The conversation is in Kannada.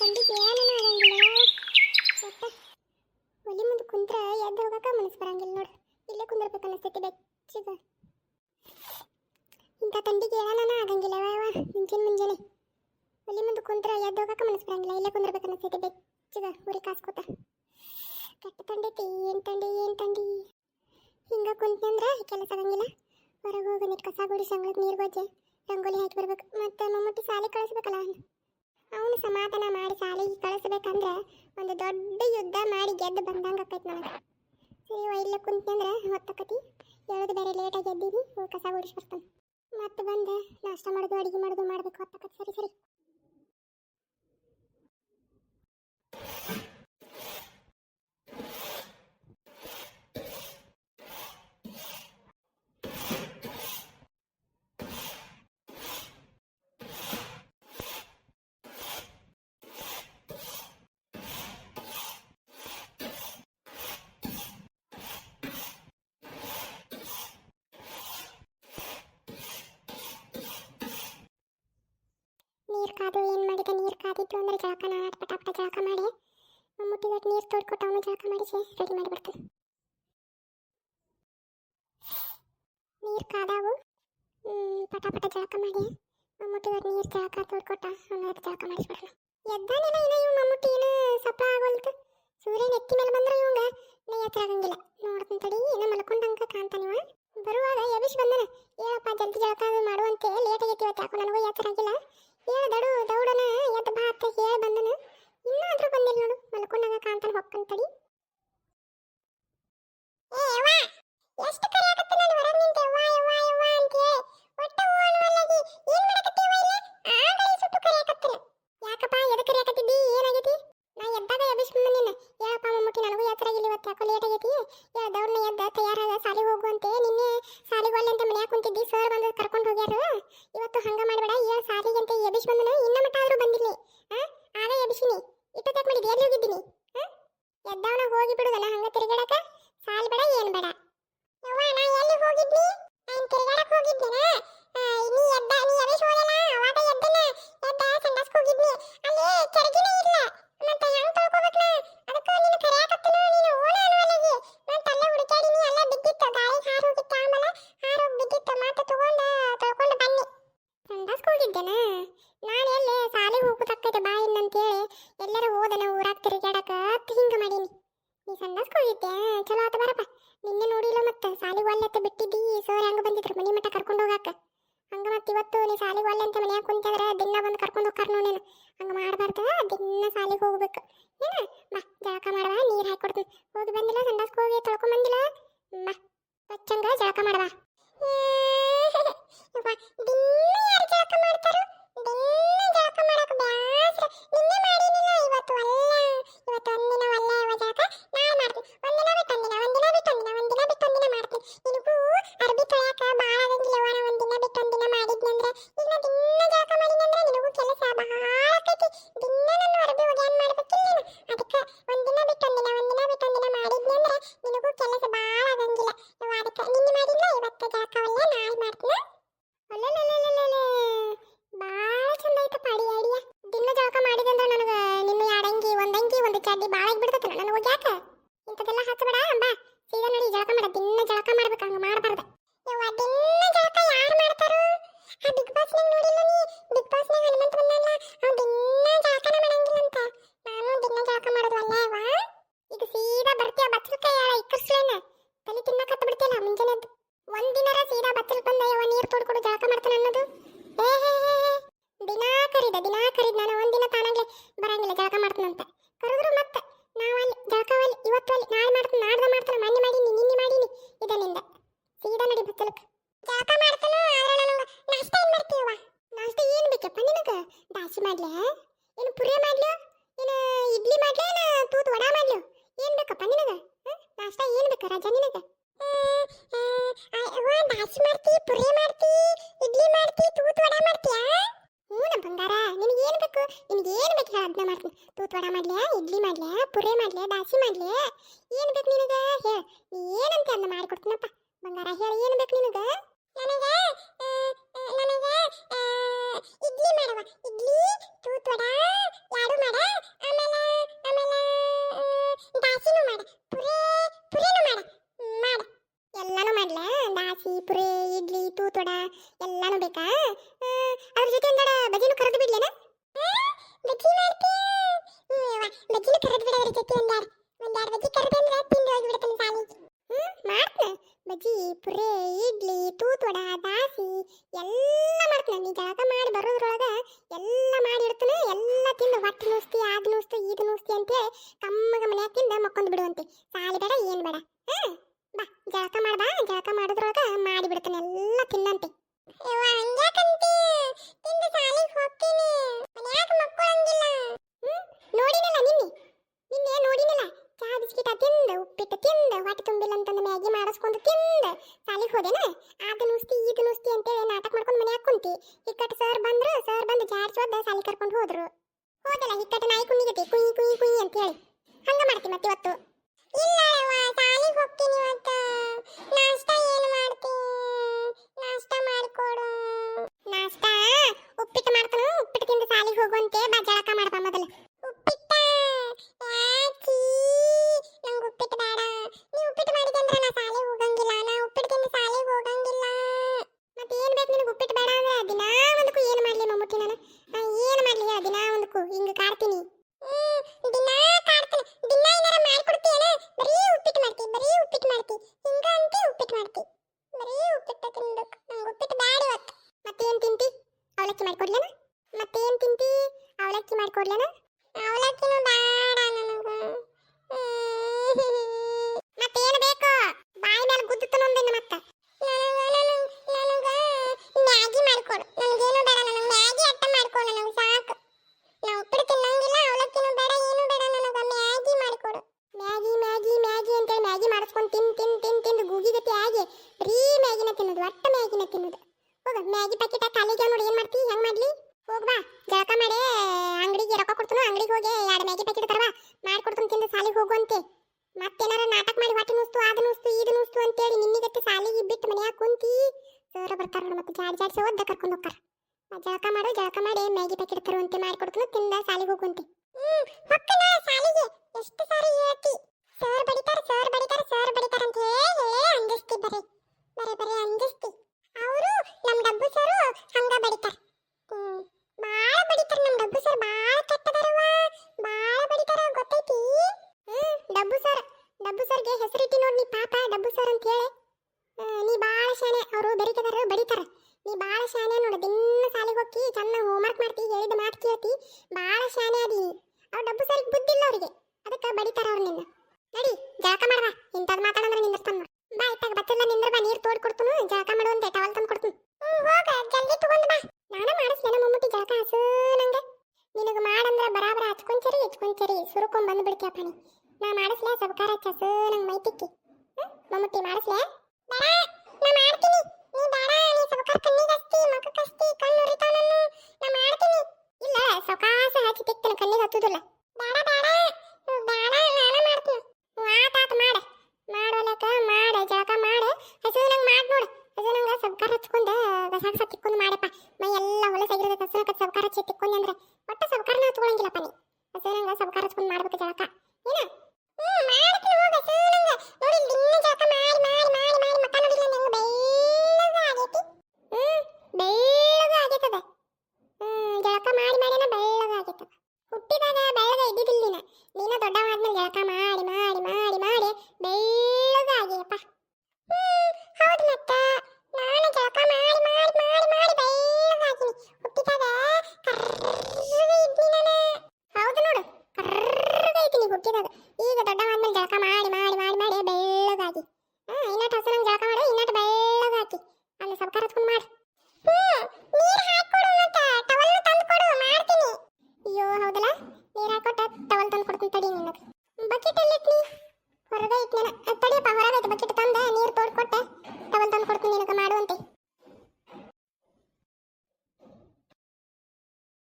ತಂದಿಗೆ ಏನನ ಆಗಂಗಿಲ್ಲ ಒಟ್ಟ ಒಲಿ ಮುಂದೆ ಕುಂತ್ರ ಎದ್ದು ಹೋಗಕ್ಕೆ ಮನಸ್ಸು ಬರಂಗಿಲ್ಲ ನೋಡು. ಇಲ್ಲೇ ಕುಂದಿರ್ಬೇಕು ಅನಿಸ್ತೈತಿ ಬೆಚ್ಚಗ. ಇಂಥ ತಂಡಿಗೆ ಏನೇನೋ ಆಗಂಗಿಲ್ಲ ವಾ ಮುಂಚಿನ ಮುಂಜಾನೆ ಒಲಿ ಮುಂದೆ ಕುಂತ್ರ ಎದ್ದು ಹೋಗಕ್ಕೆ ಮನಸ್ಸು ಬರಂಗಿಲ್ಲ. ಇಲ್ಲೇ ಕುಂದಿರ್ಬೇಕು ಅನಿಸ್ತೈತಿ ಬೆಚ್ಚಗ ಉರಿ ಕಾಸ್ಕೋತ. ಕೆಟ್ಟ ತಂಡೈತಿ ಏನು ತಂಡಿ ಏನು ತಂಡಿ. ಹಿಂಗೆ ಕುಂತಂದ್ರೆ ಕೆಲಸ ಆಗಂಗಿಲ್ಲ. ಹೊರಗೆ ಹೋಗಿ ನಿಟ್ ಕಸ ಗುಡಿ ಅಂಗಳಕ್ಕೆ ನೀರು ಗೊಜ್ಜೆ ರಂಗೋಲಿ ಹಾಕಿ ಬರ್ಬೇಕು. ಮತ್ತೆ ಮಮ್ಮಟ್ಟಿ ಶಾಲೆ ಕಳಿಸ್ಬೇಕಲ್ಲ. ಅವನು ಸಮಾಧಾನ ಮಾಡಿ ಶಾಲೆಗೆ ಕಳಿಸ್ಬೇಕಂದ್ರೆ ಒಂದು ದೊಡ್ಡ ಯುದ್ಧ ಮಾಡಿ ಗೆದ್ದು ಬಂದಂಗೆ ಆಕೈತೆ ನನಗೆ. ಸರಿ ಇಲ್ಲೇ ಕುಂತ್ನಂದ್ರೆ ಹೊತ್ತಕತಿ. ಹೇಳೋದು ಬೇರೆ ಲೇಟಾಗಿ ಎದ್ದೀವಿ ಕಸ ಗುಡಿಸಿ ಬರ್ತಾನೆ. ಮತ್ತೆ ಬಂದು ನಾಷ್ಟ ಮಾಡೋದು, ಅಡುಗೆ ಮಾಡೋದು ಮಾಡಬೇಕು ಹೊತ್ತಕತಿ. ಸರಿ ಸರಿ. ನೀರು ಕಾದು, ಏನು ಮಾಡಿದೆ? ನೀರು ಕಾದಿತ್ತು ಅಂದ್ರೆ ಜಳಕ ನಾನು ಪಟ ಪಟ ಜಳಕ ಮಾಡಿ ಮಮ್ಮೂಟಿಗೆ ನೀರು ತೋಡ್ಕೊಟ್ಟು ಅವನು ಜಳಕ ಮಾಡಿಸಿ ರೆಡಿ ಮಾಡಿಬಿಡ್ತಾನೆ ನೀರು ಕಾದಾವು ಪಟ ಪಟ ಜಳಕ ಮಾಡಿ ಮಮ್ಮೂಟಿಗೆ ನೀರು ಜಳಕ ತೋಡ್ಕೊಟ್ಟ ಅವನು ಜಳಕ ಮಾಡಿಸ್ಬಿಡ್ಲು ಎದ್ದಾನೇನ ಇನ್ನ ಇವ್ ಮಮ್ಮೂಟಿ ಏನು ಸಪ್ಪ ಆಗೋಲ್ತು ಸೂರ್ಯ ನೆತ್ತಿ ಮೇಲೆ ಬಂದ್ರೆ ಇವಂಗ ನೈ ಹತ್ರ ಆಗಂಗಿಲ್ಲ. ನೋಡ್ತೀನಿ ತಡಿ ಏನೋ ಮಲ್ಕೊಂಡಂಗ ಕಾಣ್ತಾನಿವ ಬರುವಾಗ ಯಬಿಶ್ ಬಂದನ ಹೇಳಪ್ಪ ಜಲ್ದಿ ಜಳಕ ಮಾಡುವಂತೆ ಲೇಟ್ ಆಗೈತಿ ಇವತ್ತು, ಯಾಕೋ ನನಗೂ ಯಾತ್ರ ಆಗಿಲ್ಲ ಹೇಳ ದಡು ದೌಡನ ಎದ್ದು ಬಾ ಅಂತ ಹೇಳಿ ಬಂದನ. ಇನ್ನಾದ್ರೂ ಬಂದಿಲ್ಲ ನೋಡು, ಮಲ್ಕೊಂಡಾಗ ಕಾಂತನ ಹೊಕ್ಕಂತಡಿ ಏ ಎಷ್ಟು って ಸಾಲಿಗೆ ಹೋಗ್ಬೇಕು. ಏನ? ಬಾ ಜಳಕ ಮಾಡವಾ, ನೀರು ಹಾಕೊಡ್ತೀನಿ. ಹೋಗಿ ಬಂದಿಲ್ಲ, ಸಂಡಾಸ್ಕ ಹೋಗಿ ತೊಳ್ಕೊಂಡ್ ಬಂದಿಲ್ಲ. ಬಾ ಸ್ವಚ್ಛಂಗ ಜಳಕ ಮಾಡವಾ ದಿನ ಯಾರು ಜಳಕ ಮಾಡ್ತಾರೋ ದಿನ ಜಳಕ ಮಾಡಕ್ ಬ್ಯಾಸ್ರ ನಿನ್ನೆ ಮಾಡಿನಿಲ್ಲ ಇವತ್ತು ಅಲ್ಲ ಇವತ್ತು ಒಂದಿನ ಒಳ್ಳೆ ಅವ ಜಳಕ ನಾಳೆ ಮಾಡ್ತೀನಿ ಒಂದಿನ ಬಿಟ್ಟು ಒಂದಿನ ಒಂದಿನ ಬಿಟ್ಟು ಒಂದಿನ ಒಂದಿನ ಬಿಟ್ಟು ಒಂದಿನ ಮಾಡ್ತೀನಿ ನಿನಗೂ ಅರ್ಬಿ ತೊಳ್ಯಾಕ ಭಾಳ ಆಗಂಗಿಲ್ಲ ಅವ್ವ, ನಾ ಒಂದಿನ ಬಿಟ್ಟು ಒಂದಿನ ಮಾಡಿದ್ನಂದ್ರೆ ಈಗ ನಾ ದಿನ ಜಳಕ ಮಾಡಿನಂದ್ರೆ ನಿನಗೂ ಕೆಲಸ ಭಾಳ ಆಕೈತಿ ದಿನ ನನ್ನ ಅರ್ಬಿ ಒಗ್ಯಾನ್ ಮಾಡ್ಬೇಕಿಲ್ಲ ನೀನು ಅದಕ್ಕೆ ಒಂದಿನ ಬಿಟ್ಟು ಒಂದಿನ ಒಂದಿನ ಬಿಟ್ಟು ಒಂದಿನ ಮಾಡಿದ್ನಂದ್ರೆ ನಿನಗೂ ಕೆಲಸ ಭಾಳ ಆಗಂಗಿಲ್ಲ ಯವ್ವ, ಅದಕ್ಕೆ ನಿನ್ನೆ ಮಾಡಿಲ್ಲ ಇವತ್ತು ಜಳಕವಲ್ಲ ನಾಳೆ ಮಾಡ್ತೀನಿ ಅಲ್ಲಲ್ಲಲ್ಲಲ್ಲಲ್ಲ ಭಾಳ ಚಂದ ಐತಪ್ಪ ಅಡಿ ಐಡಿಯಾ ದಿನ ಜಳಕ ಮಾಡಿದಂದ್ರೆ ನನಗೆ ನಿನ್ನ ಎರಡಂಗಿ ಒಂದಂಗಿ ಒಂದು ಚಡ್ಡಿ ಭಾಳ ಆಗಿಬಿಡ್ತೈತೆ ನನಗೆ ಹೋಗ್ಯಾಕ ಇಂಥದ್ದೆಲ್ಲ ಹಚ್ಚಬೇಡ ಬಾ ಸೀದಾ ನಡಿ ಜಳಕ ಮಾಡ ದಿನ ಜಳಕ ಮಾಡ್ಬೇಕು ಹಂಗೆ ಮಾಡಬಾರ್ದು ಯವ್ವ ದಿನ ಜಳಕ ಯಾರು ಮಾಡ್ತಾರೋ ಬಿಗ್ ಬಾಸ್ನಾಗ ನೋಡಿಲ್ಲ ನೀ? ಬಿಗ್ ಬಾಸ್ ನಾಗ ಹನುಮಂತ ಬಂದಲ್ಲ ಅವ್ನು ದಿನ ಜಳಕನ ಮಾಡಂಗಿಲ್ಲ ಅಂತ ನಾನು ದಿನ ಜಳಕ ಮಾಡೋದು ಅಲ್ಲ ಯವ್ವ ಈಗ ಸೀದಾ ಬರ್ತೀಯ ಬಚ್ಚಲ್ಕಾಯಿ ಇಕ್ಕರ್ಸ್ಲೇನ? ತಲೆ ತಿನ್ನಕತ್ತ ಬಿಡ್ತಿಯಲ್ಲ ಮುಂಜಾನೆ ಒಂದ್ ಒಂದಿನರ ಸೀದಾ ಬಚ್ಚಲ್ ಬಂದ ಯಾವ ನೀರು ತೋಡ್ಕೊಡು ಜಳಕ ಮಾಡ್ತಾನೆ ಅನ್ನೋದು? ಏ ಹೇ ಹೇ ಹೇ. ದಿನಾ ಕರೀದ ದಿನಾ ಕರೀದ. ನಾನು ಒಂದಿನ ತಾನಾಗ್ಲೆ ಬರಂಗಿಲ್ಲ ಜಳಕ ಮಾಡ್ತಾನಂತ. ಕರೆದ್ರು ಮತ್ತೆ. ನಾವಲ್ಲಿ, ಜಳಕವಲ್ಲಿ, ಇವತ್ತಲ್ಲಿ ನಾಳೆ ಮಾಡ್ತಾನೆ ನಾಡ್ದ ಮಾಡ್ತಾನೆ. ಮೊನ್ನೆ ಮಾಡೀನಿ, ನಿನ್ನೆ ಮಾಡೀನಿ ಇದನ್ನಿಂದ. ಸೀದಾ ನಡಿ ಬಚ್ಚಲಕ್ಕೆ ಜಳಕ ಮಾಡ್ತಾನೋ, ಆದ್ರೆ ನನಗೆ ನಾಷ್ಟ ಏನು ಮಾಡ್ತೀವ ನಾಷ್ಟ ಏನು ಬೇಕಪ್ಪ ನಿನಗೆ? ದಾಸಿ ಮಾಡ್ಲೆ ಏನು ಪುರಿ ಮಾಡ್ಲು, ಏನು ಇಡ್ಲಿ ಮಾಡ್ಲೆ, ಏನು ತೂತ್ ವಡಾ ಮಾಡ್ಲು, ಏನು ಬೇಕಪ್ಪ ನಿನಗೆ? ನಾಷ್ಟ ಏನು ಬೇಕು ರಾಜ ನಿನಗೆ? ದಾಸಿ ಮಾಡ್ತಿ, ಪುರಿ ಮಾಡ್ತಿ, ಇಡ್ಲಿ ಮಾಡ್ತಿ, ತೂತ್ ವಡಾ ಮಾಡ್ತೀಯಾ? ಹ್ಞೂ ನಮ್ಮ ಬಂಗಾರ, ನಿನಗೆ ಏನು ಬೇಕು? ನಿನಗೆ ಏನು ಬೇಕು ಹೇಳು ಅದನ್ನ ಮಾಡ್ತೀನಿ. ತೂತ್ ವಡಾ ಮಾಡ್ಲೆ ಇಡ್ಲಿ ಮಾಡ್ಲೆ ಪುರಿ ಮಾಡ್ಲೆ ದಾಸಿ ಮಾಡ್ಲೆ ಏನು ಬೇಕು ನಿನಗೆ? ಹೇಳ. ನೀ ಏನಂತ ಅದನ್ನ ಮಾಡಿಕೊಡ್ತೀನಪ್ಪ? ಬಂಗಾರ ಹೇಳ, ಏನು ಬೇಕು ನನಗೆ? ತೂತೊಡ ಎಲ್ಲಾನು ಬೇಕಾ? ಅದ್ರ ಜೊತೆ ಒಂದಡ ಬಜಿನು ಕರೆದು ಬಿಡ್ಲೇನ? ಬಜ್ಜಿ ಮಾಡ್ತೀಯ? ಬಜ್ಜಿನು ಕರೆದು ಬಿಡ ಅದ್ರ ಜೊತೆ ಒಂದಾರ್ ಒಂದಾರ್ ಬಜ್ಜಿ ಕರೆದು ಅಂದ್ರೆ ತಿಂದು ಹೋಗಿ ಬಿಡ್ತಾನೆ ಸಾಲಿ. ಹ್ಮ್ ಮಾಡ್ತ ಬಜ್ಜಿ, ಪುರೆ, ಇಡ್ಲಿ ತೂತೊಡ ದಾಸಿ, ಎಲ್ಲ ಮಾಡ್ತಾನೆ ನೀ ಜಳಕ ಮಾಡಿ ಬರೋದ್ರೊಳಗ ಎಲ್ಲ ಮಾಡಿ ಇಡ್ತಾನೆ, ಎಲ್ಲ ತಿಂದು ಹೊಟ್ಟೆ ನೋಸ್ತಿ ಅದು ನೋಸ್ತಿ ಇದು ನೋಸ್ತಿ ಅಂತೇಳಿ ಕಮ್ಮಗ ಮನೆ ತಿಂದ ಮಕ್ಕೊಂದು ಬಿಡುವಂತೆ ಸಾಲಿ ಬೇಡ, ಏನ್ ಬೇಡ. ಹಾ ಜಳಕ ಮಾಡ್ಬಾ ಜಳಕ ಮಾಡಿದ್ರೊಳಗ ಮಾಡಿ ಬಿಡ್ತಾನೆ ಎಲ್ಲ ತಿನ್ನಂತೆ. ಯವ್ವ ಹಂಗ್ಯಾಕಂತಿ ತಿಂದು ಸಾಲಿಗೆ ಹೋಗ್ತೀನಿ. ಮನ್ಯಾಗ ಮಕ್ಕೊಳಂಗಿಲ್ಲ. ನೋಡಿನಲ್ಲ ನಿನ್ನೆ? ನಿನ್ನೆ ನೋಡಿನಲ್ಲ? ಚಾ, ಬಿಸ್ಕಿಟ ತಿಂದ, ಉಪ್ಪಿಟ್ಟು ತಿಂದ, ಹೊಟ್ಟೆ ತುಂಬಿಲ್ಲ ಅಂತಂದು ಮ್ಯಾಗಿ ಮಾಡಿಸ್ಕೊಂಡು ತಿಂದ ಸಾಲಿಗೆ ಹೋದೆನ? ಆದ ನುಸ್ತಿ ಈದ ನುಸ್ತಿ ಅಂತೇಳಿ ನಾಟಕ ಮಾಡ್ಕೊಂಡು ಮನ್ಯಾಗ ಕುಂತಿ. ಇಕ್ಕಟ್ಟು ಸರ್ ಬಂದ್ರು, ಸರ್ ಬಂದು ಜಾಡ್ಸಿ ಒದ್ದ ಸಾಲಿ ಕರ್ಕೊಂಡು ಹೋದ್ರು. ಹೋದಲ್ಲ, ಇಕ್ಕಟ್ಟು ನಾಯಿ ಕುಣಿಗತಿ ಕುಯಿ ಕುಯಿ ಕುಯಿ ಅಂತ ಹೇಳಿ ಹಂಗ ಮಾಡ್ತಿ ಮತ್ತೆ ಇವತ್ತು ಇಲ್ಲ ಸಾಲಿಗೆ ಹೋಗ್ತೀನಿ ಇವತ್ತು ನಾಷ್ಟ ಏನು ಮಾಡ್ತಿ ನಾಷ್ಟ ಮಾಡಿಕೊಡು ನಾಷ್ಟ ಉಪ್ಪಿಟ್ಟು ಮಾಡ್ತಾನು ಉಪ್ಪಿಟ್ಟು ತಿಂದು ಸಾಲಿಗೆ ಹೋಗುವಂತೆ ಬಾ ಜಳಕ ಮಾಡಪ್ಪ ಮೊದಲು ಉಪ್ಪಿಟ್ಟ ಯಾಕೀ ನಂಗೆ ಉಪ್ಪಿಟ್ಟು ಬೇಡ ನೀ ಉಪ್ಪಿಟ್ಟು ಮಾಡಿದಂದ್ರೆ ನಾ ಸಾಲಿಗೆ ಹೋಗಂಗಿಲ್ಲ ನಾ ಉಪ್ಪಿಟ್ಟು ತಿಂದು ಸಾಲಿಗೆ ಹೋಗಂಗಿಲ್ಲ ಮತ್ತೆ ಏನ್ ಬೇಕು ನಿನಗೆ ಉಪ್ಪಿಟ್ಟು ಬೇಡ ಅಂದ್ರೆ ದಿನಾ ಒಂದಕ್ಕೂ ಏನು ಮಾಡ್ಲಿ ಮಮ್ಮುಟ್ಟಿ ನಾನು ನಾ ಏನು ಮಾಡ್ಲಿ ಹೇಳು ದಿನಾ ಒಂದಕ್ಕೂ ಹಿಂಗ ಕಾಡ್ತೀನಿ ಹ್ಮ್ ದಿನಾ ಕಾಡ್ತೀನಿ ದಿನಾ ಏನಾರ ಮಾಡ್ಕೊಡ್ತೀಯನ ಬರೀ ಉಪ್ಪಿಟ್ಟು ಮಾಡ್ತಿ ಬರೀ ಉಪ್ಪಿಟ್ಟು ಮಾಡ್ತಿ ಹಿಂಗ ಅಂತಿ ಉಪ್ಪಿಟ್ಟು ಮಾಡ್ತಿ ಬರೀ ಉಪ್ಪಿಟ್ಟು ತಿನ್ಬೇಕು ನಂಗೆ ಉಪ್ಪಿಟ್ಟು ಬೇಡ ಇವತ್ತು ಮತ್ತೇನ್ ತಿಂತಿ ಅವಲಕ್ಕಿ ಮಾಡ್ಕೊಡ್ಲೇನ? ಮತ್ತೇನು ತಿಂತಿ? ಅವಲಕ್ಕಿ ಮಾಡ್ಕೊಡ್ಲೇನ? ಅವಲಕ್ಕಿನೂ ಬೇಡ ನನಗೆ ಮತ್ತೇನು ಬೇಕು ಬಾಯಿ ಮೇಲೆ ಗುದ್ದುತ್ತ ನೊಂದಿನ ಮತ್ತೆ ಮ್ಯಾಗಿ ಮಾಡ್ಕೊಡು ನನಗೇನು ಬೇಡ ನನಗೆ ಮ್ಯಾಗಿ ಅಟ್ಟ ಮಾಡ್ಕೊಡು ನನಗೆ ಸಾಕು ನಾವು ಉಪ್ಪಿಟ್ಟು ತಿನ್ನಂಗಿಲ್ಲ ಅವಲಕ್ಕಿನೂ ಬೇಡ ಏನು ಬೇಡ ನನಗೆ ಮ್ಯಾಗಿ ಮಾಡ್ಕೊಡು ಮ್ಯಾಗಿ ಮ್ಯಾಗಿ ಮ್ಯಾಗಿ ಅಂತೇಳಿ ಮ್ಯಾಗಿ ಮಾಡಿಸ್ಕೊಂಡು ತಿನ್ ತಿನ್ ತಿನ್ ತಿಂದು ಗೂಗಿಗತಿ ಆಗಿ ಬರೀ ಮ್ಯಾಗಿನ ತಿನ್ನೋದು ಒಟ್ಟ ಮ್ಯಾಗಿನ ತಿನ್ನೋದು ಹೋಗ ಮ್ಯಾಗಿ ಪ್ಯಾಕೆಟ್ ಖಾಲಿಗೆ ನೋಡಿ ಏನು ಮಾಡ್ತಿ ಹೆಂಗ್ ಮಾಡ್ಲಿ ಹೋಗ್ ಬಾ ಜಳಕ ಮಾಡಿ ಅಂಗಡಿಗೆ ರೊಕ್ಕ ಕೊಡ್ತಾನು ಅಂಗಡಿಗೆ ಹೋಗಿ ಎರಡು ಮ್ಯಾಗಿ ಪ್ಯಾಕೆಟ್ ತರವಾ ಮಾಡ್ಕೊಡ್ತಾನೆ ತಿಂದು ಸಾಲಿಗೆ ಹೋಗುವಂತೆ. ಮತ್ತೇನಾರ ನಾಟಕ ಮಾಡಿ ಹೊಟ್ಟೆ ನುಸ್ತು ಅದು ನುಸ್ತು ಇದು ನುಸ್ತು ಅಂತೇಳಿ ನಿನ್ನಿಗತ್ತೆ ಸಾಲಿಗೆ ಬಿಟ್ಟು ಮನೆಯಾಗ ಕುಂತಿ ಸರ್ ಬರ್ತಾರ ನೋಡಿ ಮತ್ತೆ ಜಾಡ್ ಜಾಡ್ಸಿ ಓದ್ದ ಕರ್ಕೊಂಡು ಹೋಗ್ತಾರ. ಜಳಕ ಮಾಡು, ಜಳಕ ಮಾಡಿ ಮ್ಯಾಗಿ ಪ್ಯಾಕೆಟ್ ತರುವಂತೆ ಮಾಡ್ಕೊಡ್ತಾನು ತಿಂದ ಸಾಲಿಗೆ ಹೋಗುವಂತೆ. ಹ್ಮ್, ಹೊಕ್ಕನ ಸಾಲಿಗೆ ಎಷ್ಟು ಸಾರಿ ಹೇಳ್ತಿ. ಸರ್ ಬಡಿತಾರ ಸರ್ ಬಡಿತಾರ ಸರ್ ಬಡಿತಾರ ಅಂತ ಹೇಳಿ ಅಂಜಿಸ್ತಿ ಬರೀ ಬರೀ ಬರೀ ಅಂಜಿಸ್ತಿ ಅವರು ನಮ್ ಡಬ್ಬು ಸರು ಹಂಗ ಬಡಿತಾರ ಹ್ಮ್ ಬಾಳ ಬಡಿತಾರ ನಮ್ ಡಬ್ಬು ಸರ್ ಬಾಳ ಕೆಟ್ಟದರವ ಬಾಳ ಬಡಿತಾರ ಗೊತ್ತೈತಿ ಹ್ಮ್ ಡಬ್ಬು ಸರ್ ಡಬ್ಬು ಸರ್ಗೆ ಹೆಸರಿಟ್ಟಿ ನೋಡಿ ನೀ ಪಾಪ ಡಬ್ಬು ಸರ್ ಅಂತ ಹೇಳಿ ಆ, ನೀ ಬಾಳ ಶಾನೆ ಬೆರಿಕದಾರ ಬಡಿತಾರ ನೀ ಭಾಳ ಶಾನೆ ನೋಡು, ದಿನ ಸಾಲಿಗೆ ಹೋಗಿ ಚೆನ್ನಾಗಿ ಹೋಮ್ವರ್ಕ್ ಮಾಡ್ತಿ, ಹೇಳಿದ ಮಾತು ಕೇಳ್ತಿ, ಬಾಳ ಶಾನೆ ಅದಿ. ಅವ್ರ ಡಬ್ಬು ಸರಿಗೆ ಬುದ್ಧಿ ಇಲ್ಲ ಅವ್ರಿಗೆ. ಅದಕ್ಕೆ ಬಡಿತಾರ ಅವ್ರು ನಿನ್ನ. ನಡಿ, ಜಳಕ ಮಾಡವ. ಇಂಥದ್ದು ಮಾತಾಡಂದ್ರೆ ನಿಂದಿರ್ತಾನ ಬಾ ಇತ್ತಾಗ ಬತ್ತಿಲ್ಲ ನಿಂದ್ರ ಬಾ, ನೀರು ತೋಡ್ ಕೊಡ್ತೀನಿ, ಜಳಕ ಮಾಡುವಂತೆ ಟವಲ್ ತಂದು ಕೊಡ್ತೀನಿ. ಹೋಗ, ಜಲ್ದಿ ತಗೊಂಡ್ ಬಾ. ನಾನು ಮಾಡಿಸ್ಲೇನ ಮಮ್ಮುಟ್ಟಿ ಜಳಕ ಹಸು ನಂಗೆ. ನಿನಗೆ ಮಾಡಂದ್ರ ಬರಾಬರ ಹಚ್ಕೊಂಚರಿ ಹಚ್ಕೊಂಚರಿ ಸುರುಕೊಂಡ್ ಬಂದು ಬಿಡ್ತೀಯಪ್ಪ ನೀ ಮಾಡಿಸ್ಲೇ, ಸಬಕಾರ ಹಸು ನಂಗೆ ಮೈತಿಕ್ಕಿ? ಮಮ್ಮುಟ್ಟಿ ಮಾಡಿಸ್ಲೇ ಬೇಡ, ನಾ ಮಾಡ್ತೀನಿ. ನೀ ಬೇಡ ನೀ ಸಬಕಾರ ಕಣ್ಣಿಗೆ ಹಚ್ತಿ ಮಕ್ಕಕ್ಕೆ ಹಚ್ತಿ ಕಣ್ಣು ಉರಿತಾವ ನಾನು ನಾ ಮಾಡ್ತೀನಿ. ಇಲ್ಲ ಸವಕಾಸ ಹಚ್ಚಿ ತಿಕ್ತನ ಕಣ್ಣಿಗೆ ಹತ್ತುದಿಲ್ಲ. ಬೇಡ ಬೇಡ. ಬೇಡ ನಾನು ಮಾಡ್ತೀನಿ. ಹ್ಮ್, ಆತ್ ಆತ್ ಮಾಡ. ಮಾಡೋಲಕ ಮಾಡ ಜಳಕ ಮಾಡ. ಹಸಿರು ನಂಗೆ ಮಾಡ್ ನೋಡು. ಹಸು ನಂಗೆ ಸಬ್ಕಾರ ಹಚ್ಕೊಂಡು ಗಸ ಗಸ ತಿಕ್ಕೊಂಡು ಮಾಡಪ್ಪ. ಮೈ ಎಲ್ಲ ಹೊಲಸಾಗಿರೋದು ಹಸಿರು ಸಬ್ಕಾರ ಹಚ್ಚಿ ತಿಕ್ಕೊಂಡೆ ಅಂದ್ರೆ.